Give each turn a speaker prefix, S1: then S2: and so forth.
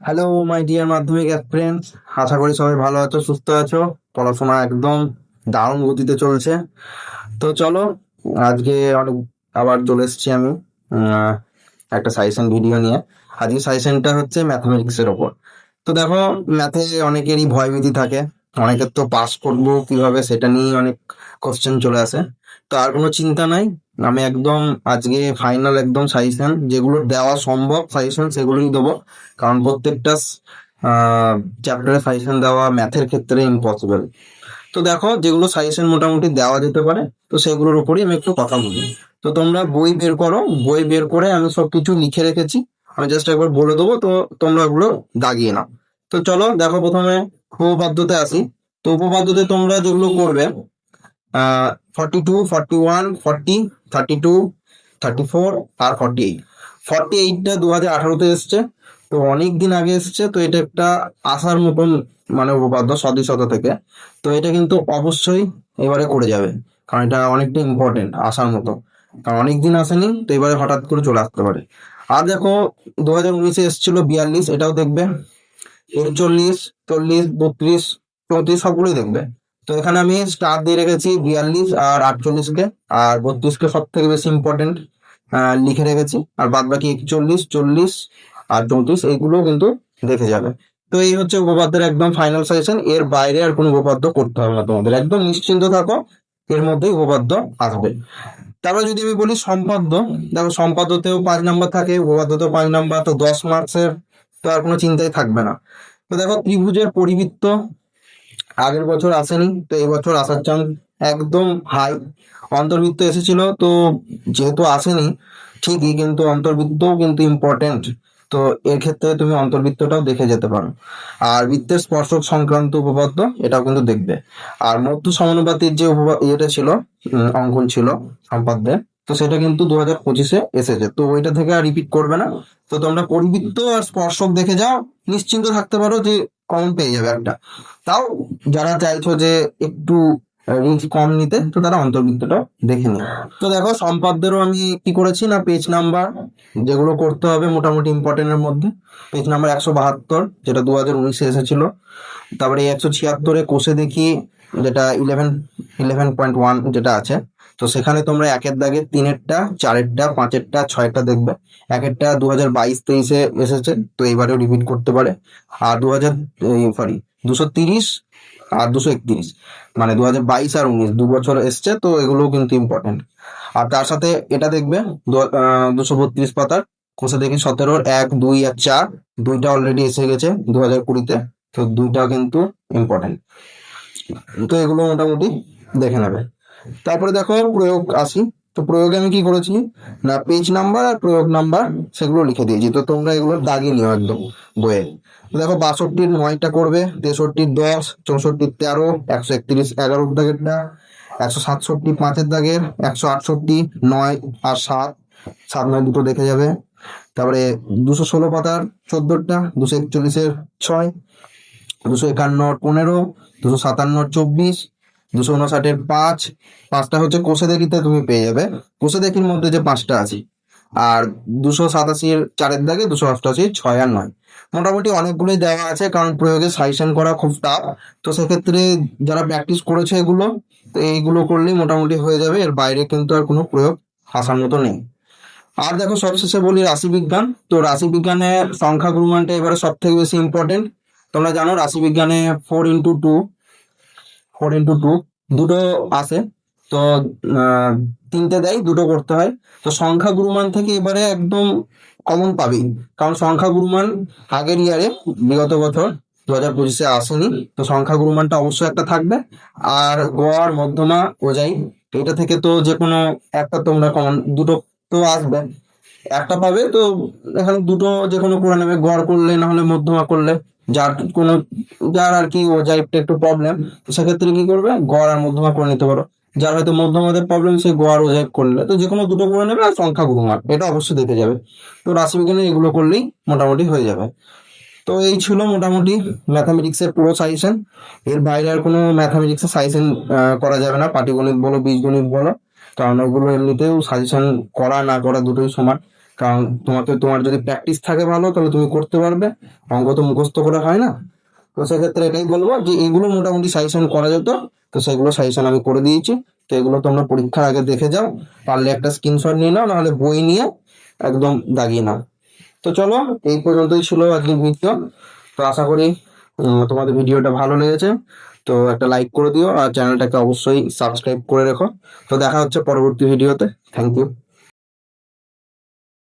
S1: Hello my dear Madhyamik friends আশা করি সবাই ভালো আছো, সুস্থ আছো। পড়াশোনা একদম দারুণ গতিতে চলছে। তো চলো, আজকে অনেক আবার চলে এসেছি আমি একটা সাজেশন ভিডিও নিয়ে। আজকে সাজেশনটা হচ্ছে ম্যাথামেটিক্সের ওপর। তো দেখো ম্যাথে অনেকেরই ভয়ভীতি থাকে। অনেকের তো পাস করব কীভাবে, সেটা নিয়ে অনেক কোশ্চেন চলে আসে। তো আর কোনো চিন্তা নাই। আমি একদম আজকে ফাইনাল একদম সাজেশন যেগুলো দেওয়া সম্ভব সাজেশন সেগুলোই দেবো। কারণ প্রত্যেকটা চ্যাপ্টারে সাজেশন দেওয়া ম্যাথের ক্ষেত্রে ইম্পসিবল তো দেখো, যেগুলো সাজেশন মোটামুটি দেওয়া যেতে পারে, তো সেগুলোর উপরই আমি একটু কথা বলি। তো তোমরা বই বের করো, বই বের করে আমি সব কিছু লিখে রেখেছি। আমি জাস্ট একবার বলে দেবো, তো তোমরা ওগুলো দাগিয়ে নাও। তো চলো, দেখো প্রথমে উপপাদ্যতে আসি তো উপপাদ্যতে তোমরা যেগুলো করবে forty two forty one forty thirty two thirty four আর ফর্টি এইট ফর্টি এইটটা দু হাজার আঠারোতে এসছে, তো অনেক দিন আগে এসছে, তো এটা একটা আসার মতন মানে উপপাদ্য সদৃশতা থেকে। তো এটা কিন্তু অবশ্যই এবারে করে যাবে, কারণ এটা অনেকটা ইম্পর্টেন্ট আসার মতো। কারণ অনেক দিন আসেনি, তো এবারে হঠাৎ করে চলে আসতে পারে। আর দেখো দু হাজার উনিশে এসেছিল বিয়াল্লিশ, এটাও দেখবে। একচল্লিশ চল্লিশ, বত্রিশ, চৌত্রিশ, সবগুলোই দেখবে। তো এখানে আমি স্টার দিয়ে রেখেছি বিয়াল্লিশ আর আটচল্লিশকে আর বত্রিশকে সব থেকে বেশি ইম্পর্টেন্ট লিখে রেখেছি। আর বাদ বাকি একচল্লিশ, চল্লিশ আর চৌত্রিশ এইগুলো কিন্তু দেখে যাবে। তো এই হচ্ছে উপপাদ্যের একদম ফাইনাল সাজেশন এর বাইরে আর কোনো উপপাদ্য করতে হবে না তোমাদের। একদম নিশ্চিন্ত থাকো, এর মধ্যেই উপপাদ্য আসবে। তারপর যদি আমি বলি সম্পাদ্য, দেখো সম্পাদ্যতেও পাঁচ নাম্বার থাকে, উপপাদ্যতেও পাঁচ নাম্বার, তো দশ মার্কসের তো আর কোনো চিন্তাই থাকবে না। তো দেখো ত্রিভুজের পরিবৃত্ত আগের বছর আসেনি, তো এবছর বছর আসার চান্স একদম হাই অন্তর্বৃত্ত এসেছিল, তো যেহেতু আসেনি, ঠিকই কিন্তু অন্তর্বৃত্তও কিন্তু ইম্পর্টেন্ট তো এর ক্ষেত্রে তুমি অন্তর্বৃত্তটাও দেখে যেতে পারো। আর বৃত্তের স্পর্শক সংক্রান্ত উপপাদ্য, এটাও কিন্তু দেখবে। আর মধ্য সমানুপাতির যে ইয়েটা ছিল অঙ্কন ছিল সম্পাদ্যে, তো সেটা কিন্তু দু হাজার পঁচিশে এসেছে। তো ওইটা থেকে আর রিপিট করবে না। তো তোমরা পরিবৃত্ত আর স্পর্শক দেখে যাও, নিশ্চিন্ত থাকতে পারো যে কমন পেয়ে যাবে একটা। তাও যারা চাইছো যে একটু রিস্ক কম নিতে, তো তারা অন্তর্বৃত্তটা দেখে নিন তো দেখো সম্পাদ্যেরও আমি কি করেছি না পেজ নাম্বার যেগুলো করতে হবে মোটামুটি ইম্পর্টেন্টের মধ্যে। পেজ নাম্বার একশো বাহাত্তর, যেটা দু হাজার উনিশে এসেছিল। তারপরে একশো ছিয়াত্তরে কোষে দেখি যেটা ইলেভেন ইলেভেন পয়েন্ট ওয়ান যেটা আছে। তো সেখানে তোমরা একের দাগে তিনেরটা, চারেরটা, পাঁচেরটা ছয়েরটা দেখবে। একেরটা দু হাজার বাইশ তেইশে এসেছে, তো এবারেও রিপিট করতে পারে। আর দু হাজার সরি দুশো তিরিশ আর দুশো একত্রিশ। মানে দু হাজার বাইশ আর উনিশ, দু বছর এসছে, তো এগুলোও কিন্তু ইম্পর্টেন্ট আর তার সাথে এটা দেখবে দুশো বত্রিশ পাতার, কোষে দেখি সতেরোর এক, দুই আর চার, দুইটা অলরেডি এসে গেছে দু হাজার কুড়িতে। তো দুইটা কিন্তু ইম্পর্টেন্ট তো এগুলো মোটামুটি দেখে নেবে। তারপরে দেখো প্রয়োগ আসি। তো প্রয়োগে আমি কি করেছি? না পেজ নাম্বার আর প্রয়োগ নাম্বার সেগুলো লিখে দিয়েছি। তো তোমরা এগুলো দাগিয়ে নিও একদম বইয়ে। দেখো বাষট্টির নয়টা করবে, তেষট্টির দশ, চৌষট্টির তেরো, একশো একত্রিশ, এগারোর দাগেরটা একশো সাতষট্টি পাঁচের দাগের, একশো আটষট্টি নয় আর সাত সাত নয় দুটো দেখে যাবে। তারপরে দুশো ষোলো পাতার চোদ্দোটা দুশো একচল্লিশের ছয়, দুশো একান্ন পনেরো দুশো সাতান্নর চব্বিশ। দুশো উনষাটের পাঁচ। পাঁচটা হচ্ছে কোষে দেখিতে তুমি পেয়ে যাবে। কোষে দেখির মধ্যে যে পাঁচটা আছে, আর দুশো সাতাশির চারের দাগে দুশো অষ্টআশি ছয় আর নয়। মোটামুটি অনেকগুলোই দেওয়া আছে, কারণ প্রয়োগে সাজেশন করা খুব টাফ তো সেক্ষেত্রে যারা প্র্যাকটিস করেছে এগুলো, তো এইগুলো করলেই মোটামুটি হয়ে যাবে। এর বাইরে কিন্তু আর কোনো প্রয়োগ আসার মতো নেই। আর দেখো সবশেষে বলি রাশিবিজ্ঞান তো রাশিবিজ্ঞানে সংখ্যা গুরুমানটা এবারে সব থেকে বেশি ইম্পর্টেন্ট তোমরা জানো রাশিবিজ্ঞানে four into two four into two দুটো আসে তো তিনটে দেয়, দুটো করতে হয়। তো সংখ্যা গুরুমান থেকে এবারে একদম কমন পাবি। কারণ সংখ্যা গুরুমান আগের ইয়ারে বিগত বছর দু হাজার পঁচিশে আসেনি। তো সংখ্যা গুরুমানটা অবশ্যই একটা থাকবে। আর গড় মধ্যমা ওজাই এটা থেকে তো যে কোনো একটা তোমরা কমন দুটো তো আসবে। একটা পাবে, তো এখানে দুটো যে কোনো করে নেবে, গড় করলে, না হলে মধ্যমা করলে। যার কোনো, যার আর কি ওজাইটা একটু প্রবলেম সেক্ষেত্রে কি করবে? গড় আর মধ্যমা করে নিতে পারো। যার হয়তো মধ্যমাদের প্রবলেম সে গড় ওজাই করলে। তো যে কোনো দুটো করে নেবে আর সংখ্যা গুরুমান এটা অবশ্যই দেখে যাবে। তো রাশিবিজ্ঞানে এগুলো করলেই মোটামুটি হয়ে যাবে। তো এই ছিল মোটামুটি ম্যাথামেটিক্সের পুরো সাজেশন এর বাইরে আর কোনো ম্যাথামেটিক্সের সাজেশন করা যাবে না। পাটিগণিত বলো, বীজগণিত বলো। কারণ ওগুলো এমনিতেও সাজেশন করা না করা দুটোই সমান। কারণ তোমাকে তোমার যদি প্র্যাকটিস থাকে ভালো, তাহলে তুমি করতে পারবে। অঙ্ক তো মুখস্থ করে হয় না। তো সেক্ষেত্রে এটাই বলব যে এগুলো মোটামুটি সাজেশন করা যেত। তো সেগুলো সাজেশন আমি করে দিয়েছি। তো এগুলো তোমরা পরীক্ষার আগে দেখে যাও। পারলে একটা স্ক্রিনশট নিয়ে নাও, নাহলে বই নিয়ে একদম দাগিয়ে নাও। তো চলো, এই পর্যন্তই ছিল আজকের ভিডিও তো আশা করি তোমাদের ভিডিওটা ভালো লেগেছে। তো একটা লাইক করে দিও, আর চ্যানেলটাকে অবশ্যই সাবস্ক্রাইব করে রেখো। তো দেখা হচ্ছে পরবর্তী ভিডিওতে থ্যাংক ইউ